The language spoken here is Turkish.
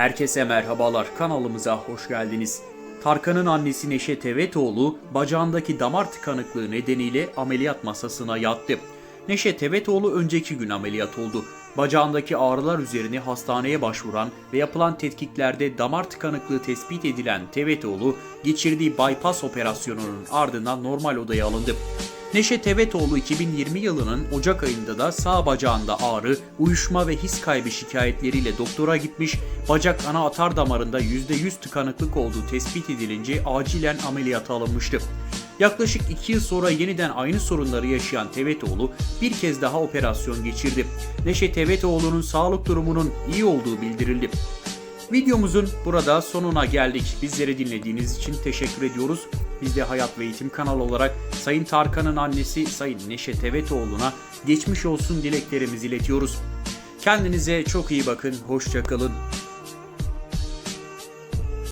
Herkese merhabalar kanalımıza hoş geldiniz. Tarkan'ın annesi Neşe Tevetoğlu bacağındaki damar tıkanıklığı nedeniyle ameliyat masasına yattı. Neşe Tevetoğlu önceki gün ameliyat oldu. Bacağındaki ağrılar üzerine hastaneye başvuran ve yapılan tetkiklerde damar tıkanıklığı tespit edilen Tevetoğlu geçirdiği bypass operasyonunun ardından normal odaya alındı. Neşe Tevetoğlu 2020 yılının Ocak ayında da sağ bacağında ağrı, uyuşma ve his kaybı şikayetleriyle doktora gitmiş, bacak ana atar damarında %100 tıkanıklık olduğu tespit edilince acilen ameliyata alınmıştı. Yaklaşık 2 yıl sonra yeniden aynı sorunları yaşayan Tevetoğlu bir kez daha operasyon geçirdi. Neşe Tevetoğlu'nun sağlık durumunun iyi olduğu bildirildi. Videomuzun burada sonuna geldik. Bizleri dinlediğiniz için teşekkür ediyoruz. Biz de Hayat ve Eğitim kanalı olarak Sayın Tarkan'ın annesi Sayın Neşe Tevetoğlu'na geçmiş olsun dileklerimizi iletiyoruz. Kendinize çok iyi bakın, hoşçakalın.